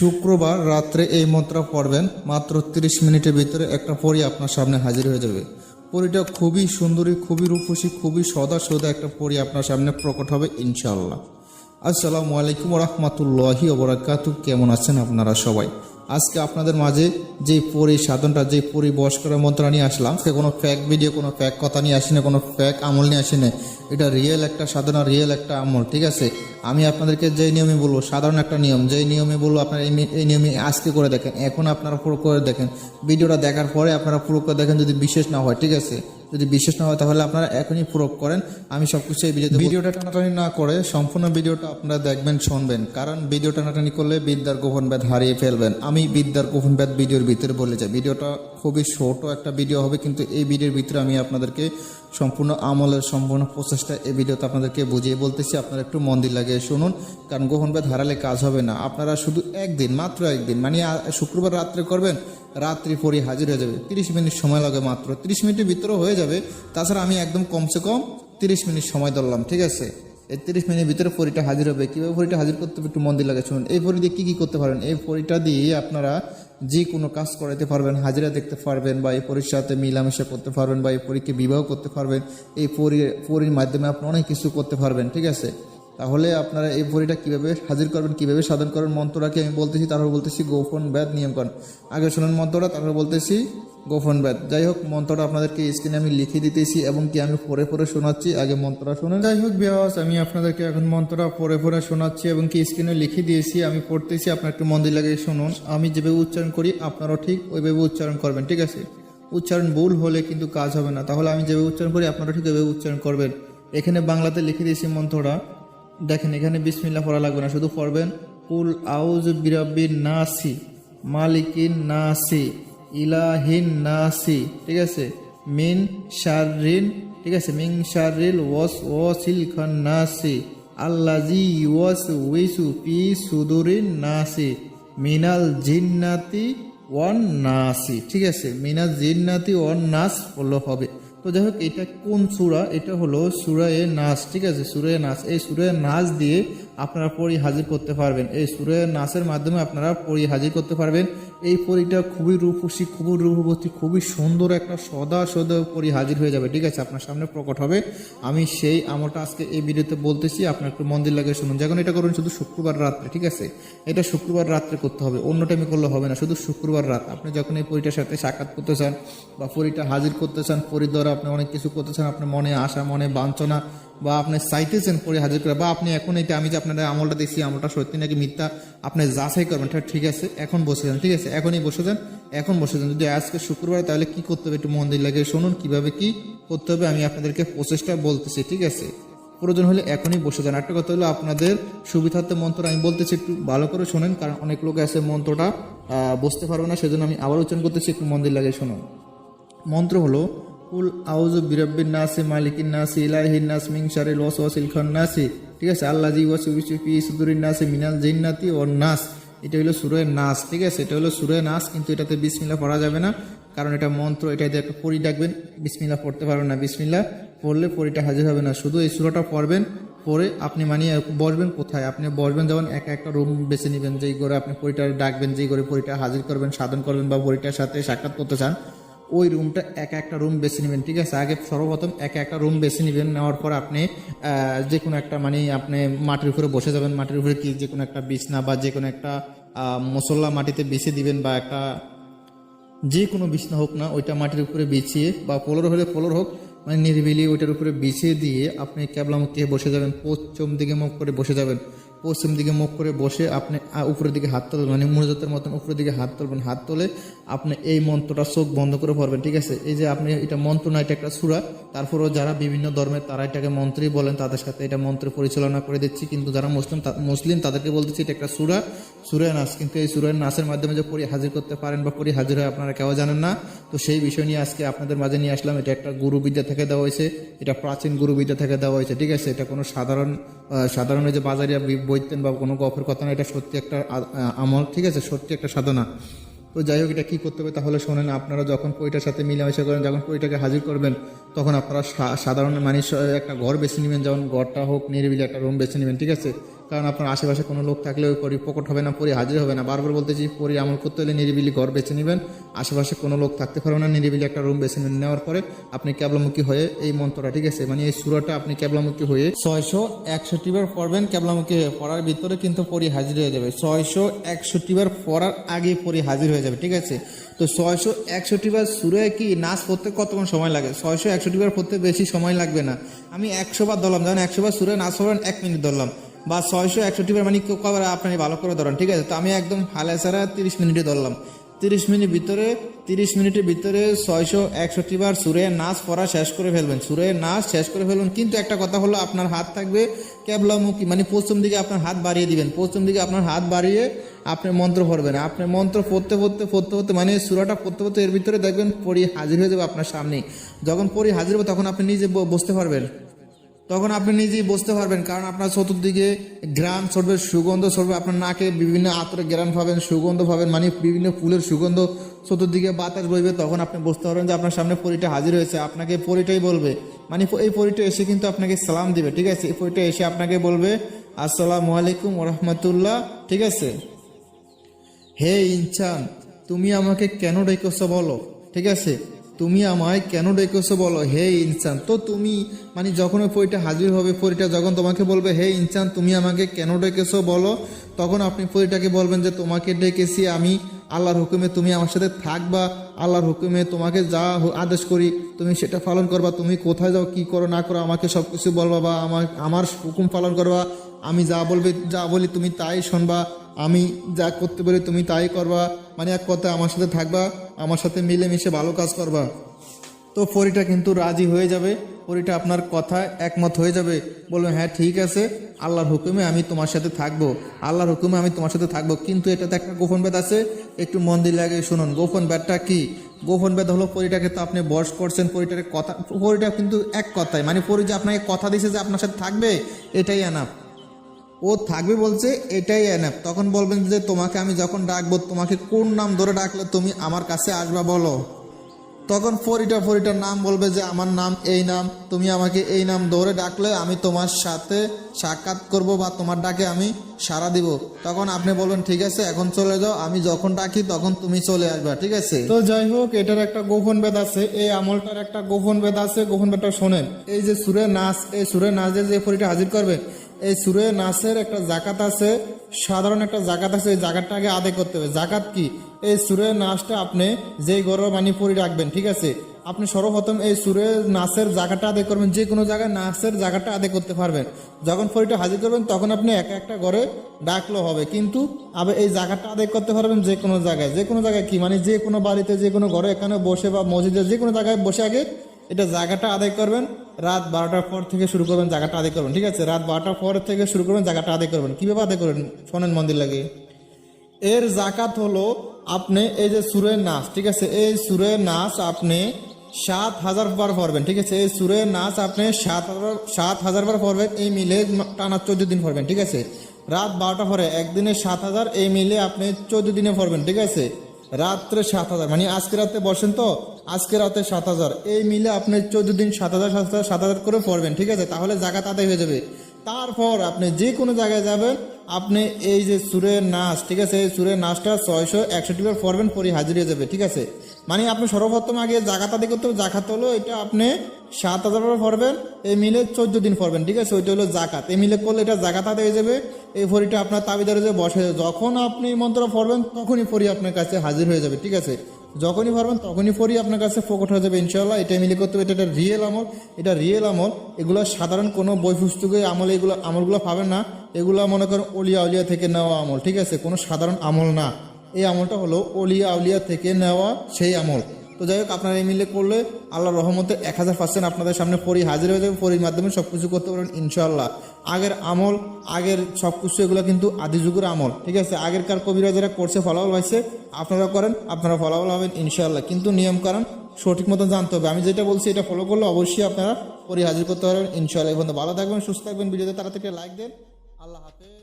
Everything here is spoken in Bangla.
শুক্রবার রাত্রে এই মন্ত্র পড়বেন। মাত্র তিরিশ মিনিটের ভিতরে একটা পরি আপনার সামনে হাজির হয়ে যাবে। পরিটা খুবই সুন্দরী, খুবই রূপসী, খুবই সদা সদা একটা পরি আপনার সামনে প্রকট হবে ইনশাল্লাহ আসসালামু আলাইকুম রহমতুল্লাহি ওবরাকাতু কেমন আছেন আপনারা সবাই? আজকে আপনাদের মাঝে যে পরি সাধনটা, যে পরি বস করে মন্ত্র নিয়ে আসলাম সে কোনো ফ্যাক ভিডিও কোনো ফ্যাক কথা নিয়ে আসি না কোনো ফ্যাক আমল নিয়ে আসি না এটা রিয়েল একটা সাধনা রিয়েল একটা আমল, ঠিক আছে? আমি আপনাদেরকে যে নিয়মে বলব, সাধারণ একটা নিয়ম যেই নিয়মে বলব, আপনারা এই নিয়মে আজকে করে দেখেন, এখন আপনারা পুরো করে দেখেন। ভিডিওটা দেখার পরে আপনারা পুরো করে দেখেন, যদি বিশেষ না হয়, ঠিক আছে? যদি বিশ্বাস না হয় তাহলে আপনারা এখনই প্রয়োগ করেন। আমি সব কিছু এই ভিডিওতে ভিডিওটা টানাটানি না করে সম্পূর্ণ ভিডিওটা আপনারা দেখবেন, শুনবেন। কারণ ভিডিও টানাটানি করলে বিদ্যার গোপন ব্যাধ হারিয়ে ফেলবেন। আমি বিদ্যার গোপন ব্যাধ ভিডিওর ভিতরে বলে যাই। ভিডিওটা খুবই ছোট একটা ভিডিও হবে, কিন্তু এই ভিডিওর ভিতরে আমি আপনাদেরকে সম্পূর্ণ আমলের সম্পূর্ণ প্রচেষ্টা এই ভিডিওতে আপনাদেরকে বুঝিয়ে বলতেছি, আপনারা একটু মন্দির লাগিয়ে শুনুন, কারণ ব্যাধ হারালে কাজ হবে না। আপনারা শুধু একদিন, মাত্র একদিন মানে শুক্রবার রাত্রে করবেন, রাত্রি পরে হাজির হয়ে যাবে। তিরিশ মিনিট সময় লাগে মাত্র। তিরিশ মিনিটের ভিতরে হয়ে যাবে। তাছাড়া আমি একদম কমসে কম তিরিশ মিনিট সময় ধরলাম, ঠিক আছে? এই তিরিশ মিনিটের ভিতরে পরীটা হাজির হবে। কীভাবে পরীটা হাজির করতে হবে একটু মন্দির লাগে, শুনুন। এই পরি দিয়ে কী কী করতে পারবেন এই পরীটা দিয়ে আপনারা যে কোনো কাজ করাতে পারবেন, হাজিরা দেখতে পারবেন বা এই পরীর সাথে মিলামেশা করতে পারবেন বা এই পরীকে বিবাহ করতে পারবেন। এই পরি পরির মাধ্যমে আপনি অনেক কিছু করতে পারবেন, ঠিক আছে? তাহলে আপনারা এই বড়িটা কীভাবে হাজির করবেন, কীভাবে সাধন করবেন? মন্ত্রটাকে আমি বলতেছি তারপর বলতেছি গোপন ব্যাদ নিয়মকরণ। আগে শুনুন মন্ত্রটা তারপর বলতেছি গোপন ব্যাদ যাই হোক, মন্ত্রটা আপনাদেরকে স্ক্রিনে আমি লিখে দিতেছি এবং কি আমি পরে পরে শোনাচ্ছি, আগে মন্ত্রটা শুনুন। যাই হোক বিহাস আমি আপনাদেরকে এখন মন্ত্রটা পরে পরে শোনাচ্ছি এবং কি স্ক্রিনে লিখে দিয়েছি, আমি পড়তেছি, আপনার একটু মন্দির লাগিয়ে শুনুন। আমি যেভাবে উচ্চারণ করি, আপনারাও ঠিক ওইভাবে উচ্চারণ করবেন, ঠিক আছে? উচ্চারণ ভুল হলে কিন্তু কাজ হবে না। তাহলে আমি যেভাবে উচ্চারণ করি আপনারা ঠিক ওইভাবে উচ্চারণ করবেন। এখানে বাংলাতে লিখে দিয়েছি মন্ত্রটা দেখেন, এখানে বিসমিল্লা পড়া লাগবে না, শুধু পড়বেন, কুল আউজ বিরাব্বিন নাসি, মালিকিন নাসি, ইলাহিন নাসি ঠিক আছে? মিন শারিন ঠিক আছে? মিন শারিল ওয়াস, ওয়াসিল খান নাসি আল্লাজি ওয়াস উইসু পি সুদুরিন নাসি, মিনাল জিন্নাতি ওয়ান নাসি ঠিক আছে? মিনাল জিন্নাতি ওয়ান নাস বললে হবে। তো যাই হোক এটা কোন সুরা? এটা হলো সুরায়ে নাচ ঠিক আছে? সুরায়ে নাচ এই সুরায়ে নাচ দিয়ে আপনারা পরি হাজির করতে পারবেন। এই সুরায়ে নাচের মাধ্যমে আপনারা পরি হাজির করতে পারবেন। এই পরিটা খুবই রূপসী, খুবই রূপবতী, খুবই সুন্দর একটা সদা সদা পরি হাজির হয়ে যাবে, ঠিক আছে? আপনার সামনে প্রকট হবে। আমি সেই আমলটা আজকে এই ভিডিওতে বলতেছি, আপনার একটু মন্দির লাগে শুনুন। যখন এটা করুন, শুধু শুক্রবার রাত্রে, ঠিক আছে? এটা শুক্রবার রাত্রে করতে হবে, অন্য টাইমে করলে হবে না, শুধু শুক্রবার রাত। আপনি যখন এই পরিটার সাথে সাক্ষাৎ করতে চান বা পরিটা হাজির করতে চান পরির দ্বারা আপনি অনেক কিছু করতেছেন, আপনার মনে আশা, মনে বাঞ্ছনা, বা আপনি চাইতেছেন পরে হাজির করে, বা আপনি এখন এটা আমি যে আপনাদের আমলটা দেখছি, আমলটা সত্যি নাকি মিথ্যা, আপনি যাচাই করবেন ঠিক আছে, এখন বসে যান, ঠিক আছে, এখনই বসে যান, এখন বসে যান, যদি আজকে শুক্রবার তাহলে কি করতে হবে একটু মন্দির লাগে শুনুন, কীভাবে কি করতে হবে, আমি আপনাদেরকে প্রচেষ্টা বলতেছি, ঠিক আছে? প্রয়োজন হলে এখনই বসে যান। একটা কথা হলো আপনাদের সুবিধার্থে মন্ত্র আমি বলতেছি, একটু ভালো করে শোনেন, কারণ অনেক লোক আছে মন্ত্রটা বুঝতে পারবে না, সেজন্য আমি আবার উচ্চারণ করতেছি, একটু মন্দির লাগে শুনুন। মন্ত্র হলো কুল আউজু বিরাব্বিন নাসি, মালিকিন নাসি, ইলাহিন নাস, মিন শারিল ওয়াসওয়াসিল খান্নাসি। ঠিক আছে? আল্লাহ জি ওয়াসু ফি সুদুরিন নাসি মিনাল জিন্নাতি ও নাস। এটা হলো সুরে নাস, ঠিক আছে? এটা হলো সুরে নাস, কিন্তু এটাতে বিসমিল্লাহ পড়া যাবে না, কারণ এটা মন্ত্র, এটা দিয়ে একটা পরি ডাকবেন, বিসমিল্লাহ পড়তে পারবেন না। বিসমিল্লাহ পড়লে পরিটা হাজির হবে না। শুধু এই সুরাটা পড়বেন পরে আপনি মানিয়ে বসবেন কোথায়? আপনি বসবেন যেমন একা একটা রুম বেছে নেবেন, যেই করে আপনি পরিটা ডাকবেন, যেই করে পরিটা হাজির করবেন, সাধন করবেন বা পরিটার সাথে সাক্ষাৎ করতে চান ওই রুমটা এক একটা রুম বেছে নেবেন, ঠিক আছে? আগে সর্বপ্রথম একা একটা রুম বেছে নেবেন, নেওয়ার পর আপনি যে কোনো একটা মানে আপনি মাটির উপরে বসে যাবেন, মাটির উপরে কি যে কোনো একটা বিছনা বা যে কোনো একটা মশলা মাটিতে বিছিয়ে দিবেন বা একটা যে কোনো বিছনা হোক না, ওইটা মাটির উপরে বিছিয়ে বা পোলর হলে পোলর হোক মানে নিরিবিলি ওইটার উপরে বিছিয়ে দিয়ে আপনি ক্যাবলামুখী দিয়ে বসে যাবেন, পশ্চিম দিকে মুখ করে বসে যাবেন। পশ্চিম দিকে মুখ করে বসে আপনি উপরের দিকে হাত তুলবেন মানে মনোজাতের মতন উপরের দিকে হাত তুলবেন, হাত তুলে আপনি এই মন্ত্রটা চোখ বন্ধ করে পড়বেন, ঠিক আছে? এই যে আপনি এটা মন্ত্র না, এটা একটা সুরা। তারপরেও যারা বিভিন্ন ধর্মের তারা এটাকে মন্ত্রী বলেন, তাদের সাথে এটা মন্ত্র পরিচালনা করে দিচ্ছি। কিন্তু যারা মুসলিম মুসলিম, তাদেরকে বলতেছি এটা একটা সুরা সুরায় নাচ কিন্তু এই সুরায় নাচের মাধ্যমে যে পরি হাজির করতে পারেন বা পরি হাজির হয়, আপনারা কেউ জানেন না। তো সেই বিষয় নিয়ে আজকে আপনাদের মাঝে নিয়ে আসলাম। এটা একটা গুরুবিদ্যা থেকে দেওয়া হয়েছে। এটা প্রাচীন গুরুবিদ্যা থেকে দেওয়া হয়েছে, ঠিক আছে? এটা কোনো সাধারণ সাধারণ যে বাজারিয়া বইতেন বা কোনো গফের কথা না, এটা সত্যি একটা আমল, ঠিক আছে? সত্যি একটা সাধনা। তো যাই হোক, এটা কী করতে হবে তাহলে শোনেন, আপনারা যখন পইটার সাথে মিলামেশা করেন, যখন পইটাকে হাজির করবেন তখন আপনারা সাধারণ মানুষ একটা ঘর বেছে নেবেন, যেমন ঘরটা হোক, নিরিবিলি একটা রুম বেছে নেবেন, ঠিক আছে? কারণ আপনার আশেপাশে কোনো লোক থাকলে ওই পরি প্রকট হবে না, পরি হাজির হবে না। বারবার বলতেছি, পরি আমল করতে হলে নিরিবিলি ঘর বেছে নেবেন। আশেপাশে কোনো লোক থাকতে পারবে না, নিরিবিলি একটা রুম বেছে নেওয়ার পরে আপনি ক্যাবলামুখী হয়ে এই মন্ত্রটা, ঠিক আছে? মানে এই সুরাটা আপনি ক্যাবলামুখী হয়ে ছয়শো একষট্টি বার পড়বেন ক্যাবলামুখী হয়ে পড়ার ভিতরে কিন্তু পরি হাজির হয়ে যাবে। ছয়শো একষট্টি বার পড়ার আগে পরি হাজির হয়ে যাবে, ঠিক আছে? তো ছয়শো একষট্টি বার সুরে কি, নাচ পড়তে কতক্ষণ সময় লাগে? ছয়শো একষট্টি বার পড়তে বেশি সময় লাগবে না। আমি একশো বার ধরলাম যেমন একশো বার সুরে নাচ পড়বেন এক মিনিট ধরলাম। বা ছয়শো একষট্টি বার মানে কবার আপনি ভালো করে ধরেন, ঠিক আছে? তো আমি একদম হালে ছাড়া তিরিশ মিনিটে ধরলাম। তিরিশ মিনিট ভিতরে, তিরিশ মিনিটের ভিতরে ছয়শো একষট্টি বার সুরে নাচ পড়া শেষ করে ফেলবেন। সুরে নাচ শেষ করে ফেলবেন। কিন্তু একটা কথা হলো, আপনার হাত থাকবে ক্যাবলামুখী মানে পশ্চিম দিকে আপনার হাত বাড়িয়ে দিবেন। পশ্চিম দিকে আপনার হাত বাড়িয়ে আপনি মন্ত্র পড়বেন। আপনি মন্ত্র পড়তে পড়তে পড়তে পড়তে মানে সুরাটা পড়তে পড়তে এর ভিতরে দেখবেন পরি হাজির হয়ে যাবে আপনার সামনে যখন পরি হাজির হবে, তখন আপনি নিজে বসতে পারবেন। তখন আপনি নিজেই বুঝতে পারবেন, কারণ আপনার চতুর্দিকে গ্রাম ছড়বে, সুগন্ধ ছড়বে, আপনার নাকে বিভিন্ন আতরে গ্রাম পাবেন, সুগন্ধ পাবেন মানে বিভিন্ন ফুলের সুগন্ধ চতুর্দিকে বাতাস বইবে, তখন আপনি বুঝতে পারবেন যে আপনার সামনে পরিটা হাজির হয়েছে, আপনাকে পরিটাই বলবে। মানে এই পরিটা এসে কিন্তু আপনাকে সালাম দিবে, ঠিক আছে? এই পরিটা এসে আপনাকে বলবে, আসসালামু আলাইকুম রহমতুল্লাহ ঠিক আছে? হে ইনসান, তুমি আমাকে কেন ডেকেছো বলো, ঠিক আছে? তুমি আমায় কেন ডেকেছো বলো? হে ইনসান, তো তুমি মানে যখন ওই পরিটা হাজির হবে, পরিটা যখন তোমাকে বলবে, হে ইনসান, তুমি আমাকে কেন ডেকেছো বলো? তখন আপনি পরিটাকে বলবেন যে, তোমাকে ডেকেছি আমি আল্লাহর হুকুমে, তুমি আমার সাথে থাকবা, আল্লাহর হুকুমে তোমাকে যা আদেশ করি, তুমি সেটা পালন করবা, তুমি কোথায় যাও, কি করো, না করো, আমাকে সব কিছু বলবা বা আমার আমার হুকুম পালন করবা, আমি যা বলবে, যা বলি তুমি তাই শুনবা, আমি যা করতে পারি তুমি তাই করবা মানে এক কথায় আমার সাথে থাকবা। আমার সাথে মিলেমিশে ভালো কাজ করবা। তো পরিটা কিন্তু রাজি হয়ে যাবে। পরিটা আপনার কথায় একমত হয়ে যাবে। বলবে হ্যাঁ ঠিক আছে। আল্লাহর হুকুমে আমি তোমার সাথে থাকব। আল্লাহর হুকুমে আমি তোমার সাথে থাকব। কিন্তু এটাতে একটা গোপন বেদ আছে। একটু মন লাগে, শুনুন, গোপন বেদটা কি? গোপন বেদ হলো পরিটাকে তো আপনি বস করছেন পরিটাকে কথা, পরিটা কিন্তু এক কথায় মানে পরি যে আপনাকে কথা দিয়েছে যে আপনার সাথে থাকবে, এটাই আনা ও থাকবে বলছে, এটাই এনাফ। তখন বলবেন যে, তোমাকে আমি যখন ডাকবো, তোমাকে কোন নাম ধরে ডাকলে তুমি আমার কাছে আসবা বলো? তখন ফরিটা ফরিটার নাম বলবে যে, আমার নাম এই নাম, তুমি আমাকে এই নাম ধরে ডাকলে আমি তোমার সাথে সাক্ষাৎ করব বা তোমার ডাকে আমি সাড়া দিব। তখন আপনি বলবেন, ঠিক আছে, এখন চলে যাও, আমি যখন ডাকি তখন তুমি চলে আসবা। ঠিক আছে? তো যাই হোক, এটার একটা গোপন বেদ আছে, এই আমলটার একটা গোপন বেদ আছে। গোপন বেদটা শোনেন। এই যে সুরে নাচ এই সুরে নাচে যে ফরিটা হাজির করবে এই সুরে নাচের একটা জাকাত আছে, সাধারণ একটা জাকাত আছে, এই জাকাতটা আগে আদায় করতে হবে। জাকাত কি? এই সুরে নাচটা আপনি যেই গরম পানি পরি রাখবেন, ঠিক আছে? আপনি সর্বপ্রথম এই সুরে নাচের জায়গাটা আদায় করবেন, যে কোনো জায়গায় নাচের জায়গাটা আদায় করতে পারবেন। যখন ফরিটা হাজির করবেন, তখন আপনি এক একটা ঘরে ডাকলেও হবে। কিন্তু আবার এই জায়গাটা আদায় করতে পারবেন যে কোনো জায়গায়। যে কোনো জায়গায় কি? মানে যে কোনো বাড়িতে, যে কোনো ঘরে, এখানে বসে বা মসজিদে যে কোনো জায়গায় বসে আগে এটা জায়গাটা আদায় করবেন, রাত বারোটার পর থেকে শুরু করবেন, জায়গাটা আদায় করবেন, ঠিক আছে? রাত বারোটার পর থেকে শুরু করবেন, জায়গাটা আদায় করবেন। কীভাবে আদায় করবেন? শোনেন মন্দির লাগে এর জাকাত হলো আপনি এই যে সুরের নাচ, ঠিক আছে? এই সুরের নাচ আপনি সাত হাজার বার পড়বেন ঠিক আছে? এই সুরের নাচ আপনি সাত হাজার সাত হাজার বার পড়বেন এই মিলে টানা চোদ্দ দিন পড়বেন ঠিক আছে? রাত বারোটা পরে একদিনে সাত হাজার, এই মিলে আপনি চোদ্দ দিনে পড়বেন ঠিক আছে? রাত্রে সাত হাজার। মানে আজকে রাতে বসেন তো, আজকে রাতে সাত হাজার। এই মিলে আপনি চোদ্দ দিন সাত হাজার সাত হাজার সাত হাজার করে পড়বেন, ঠিক আছে? তাহলে জায়গা তাদের হয়ে যাবে। তারপর আপনি যে কোনো জায়গায় যাবেন আপনি এই যে সুরের নাচ, ঠিক আছে? এই সুরের নাচটা ছয়শো একষট্টি বার পড়বেন, পরে হাজির হয়ে যাবে, ঠিক আছে? মানে আপনি সর্বপ্রথম আগে জাকাত আদি করতে জাকাত হলো, এটা আপনি সাত হাজার বার পড়বেন এই মিলে চোদ্দ দিন পড়বেন, ঠিক আছে? ওইটা হলো জাকাত। এই মিলে করলে এটা জাকাত আদায় হয়ে যাবে, এই ফরিটা আপনার তাবিদারে যে বসে যখন আপনি মন্ত্র পড়বেন, তখনই ফরি আপনার কাছে হাজির হয়ে যাবে, ঠিক আছে? যখনই পারবেন তখনই পরই আপনার কাছে ফোকট হয়ে যাবে ইনশাল্লাহ এটা মিলে করতে হবে, এটা একটা রিয়েল আমল। এটা রিয়েল আমল। এগুলো সাধারণ কোনো বই পুস্তকে আমল এগুলো, আমলগুলো পাবেন না। এগুলো মনে করেন অলিয়া উলিয়া থেকে নেওয়া আমল, ঠিক আছে? কোনো সাধারণ আমল না। এই আমলটা হলো অলিয়া আউলিয়া থেকে নেওয়া সেই আমল। তো যাই হোক, আপনারা মিলে করলে আল্লাহ রহমতে এক হাজার পার্সেন্ট আপনাদের সামনে পরি হাজির হয়ে যাবে পরির মাধ্যমে সব কিছু করতে পারবেন ইনশাল্লাহ আগের আমল, আগের সব কিছু এগুলো কিন্তু আদি যুগের আমল, ঠিক আছে? আগেরকার কবিরা যারা করছে, ফলাফল পাইছে আপনারা করেন, আপনারা ফলাফল হবেন ইনশাল্লাহ কিন্তু নিয়ম, কারণ সঠিক মতো জানতে হবে। আমি যেটা বলছি, এটা ফলো করলে অবশ্যই আপনারা পরি হাজির করতে পারবেন ইনশাল্লাহ পর্যন্ত ভালো থাকবেন, সুস্থ থাকবেন। ভিডিওতে তাড়াতাড়ি লাইক দেন। আল্লাহ হাফেজ।